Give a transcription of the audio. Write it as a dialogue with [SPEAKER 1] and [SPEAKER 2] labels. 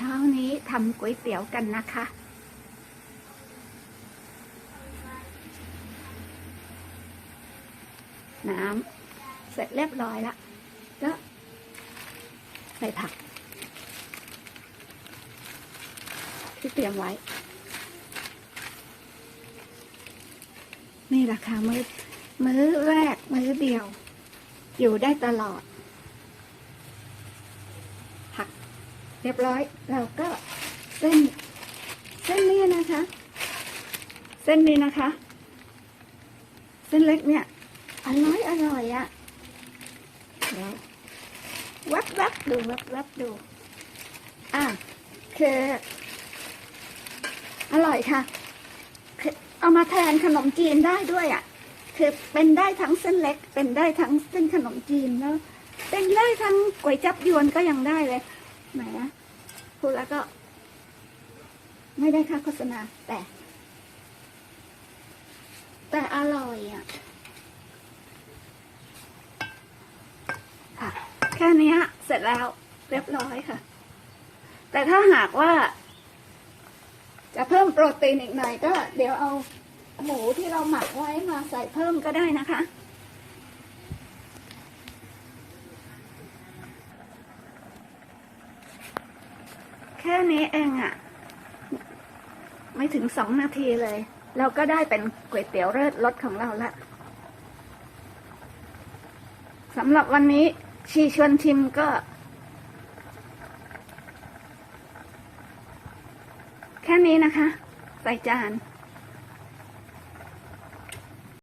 [SPEAKER 1] ช้านี้ทำก๋วยเตี๋ยวกันนะคะ น้ำเสร็จเรียบร้อยล้วก็ใส่ผัก ที่เตรียมไว้ นี่แหละค่ะมือมื้อแรก มื้อเดียว อยู่ได้ตลอด ผัก เรียบร้อยเราก็เส้น เส้นนี้นะคะ เส้นนี้นะคะ เส้นเล็กเนี่ยอร่อยอร่อยอะเดี๋ยวแวบแวบดูแวบแวบดูอะคืออร่อยค่ะคือเอามาแทนขนมจีนได้ด้วยอะ คือเป็นได้ทั้งเส้นเล็ก เป็นได้ทั้งเส้นขนมจีนแล้วเป็นได้ทั้งก๋วยจับยวนก็ยังได้เลย แหมพูดแล้วก็ ไม่ได้ค่าโฆษณา แต่ แต่อร่อยอะค่ะแค่นี้เสร็จแล้วเรียบร้อยค่ะ แต่ถ้าหากว่า จะเพิ่มโปรตีนอีกหน่อยก็ เดี๋ยวเอาหมูที่เราหมักไว้มาใส่เพิ่มก็ได้นะคะ แค่นี้เองอะ่ะไม่ถึงสองนาทีเลย เราก็ได้เป็นก๋วยเตี๋ยวเลิศรสของเราละสำหรับวันนี้ชีชวนชิมก็ แค่นี้นะคะ ใส่จาน